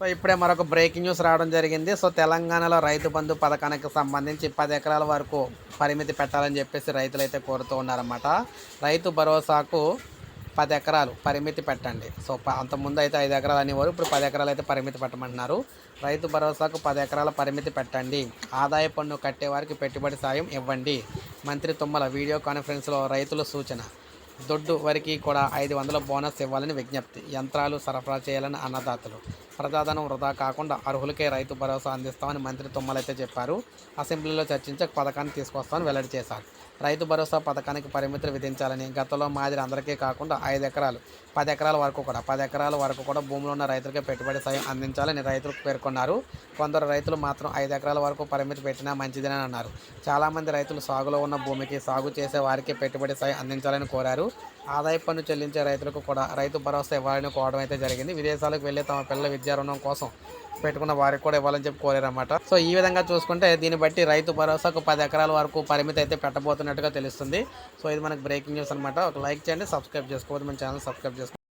So ఇప్పుడే మరొక breaking news రావడం జరిగింది. సో తెలంగాణలో రైతు బంధు పథకానికి సంబంధించి పది ఎకరాల వరకు పరిమితి పెట్టాలని చెప్పేసి రైతులు అయితే కోరుతూ ఉన్నారన్నమాట. రైతు భరోసాకు పది ఎకరాలు పరిమితి పెట్టండి. సో అంతకుముందు అయితే ఐదు ఎకరాలు అనేవారు ఇప్పుడు పది ఎకరాలు అయితే పరిమితి పెట్టమంటున్నారు. రైతు భరోసాకు పది ఎకరాల పరిమితి పెట్టండి. ఆదాయ పన్ను కట్టే వారికి పెట్టుబడి సాయం ఇవ్వండి. మంత్రి తుమ్మల వీడియో కాన్ఫరెన్స్లో రైతుల సూచన. దొడ్డు వరకు కూడా ఐదు వందల బోనస్ ఇవ్వాలని విజ్ఞప్తి. యంత్రాలు సరఫరా చేయాలని అన్నదాతలు. ప్రజాధనం వృధా కాకుండా అర్హులకే రైతు భరోసా అందిస్తామని మంత్రి తుమ్మలైతే చెప్పారు. అసెంబ్లీలో చర్చించక పథకాన్ని తీసుకొస్తామని వెల్లడి చేశారు. రైతు భరోసా పథకానికి పరిమితులు విధించాలని గతంలో మాదిరి అందరికీ కాకుండా ఐదు ఎకరాలు పది ఎకరాల వరకు కూడా పది ఎకరాల వరకు కూడా భూమిలో ఉన్న రైతులకే పెట్టుబడి సాయం అందించాలని రైతులు పేర్కొన్నారు. కొందరు రైతులు మాత్రం ఐదు ఎకరాల వరకు పరిమితి పెట్టినా మంచిదని అన్నారు. చాలామంది రైతులు సాగులో ఉన్న భూమికి సాగు చేసే వారికి పెట్టుబడి సాయం అందించాలని కోరారు. ఆదాయ పన్ను చెల్లించే రైతులకు కూడా రైతు భరోసా ఇవ్వాలని కోవడం అయితే జరిగింది. విదేశాలకు వెళ్ళి తమ పిల్లల విద్యా రుణం కోసం పెట్టుకున్న వారికి కూడా ఇవ్వాలని చెప్పి కోరారన్నమాట. సో ఈ విధంగా చూసుకుంటే దీన్ని బట్టి రైతు భరోసాకు పది ఎకరాల వరకు పరిమితి అయితే పెట్టబోతున్నట్టుగా తెలుస్తుంది. సో ఇది మనకు బ్రేకింగ్ న్యూస్ అనమాట ఒక లైక్ చేయండి సబ్స్క్రైబ్ చేసుకోవద్దు. మన ఛానల్ సబ్స్క్రైబ్ చేసుకోండి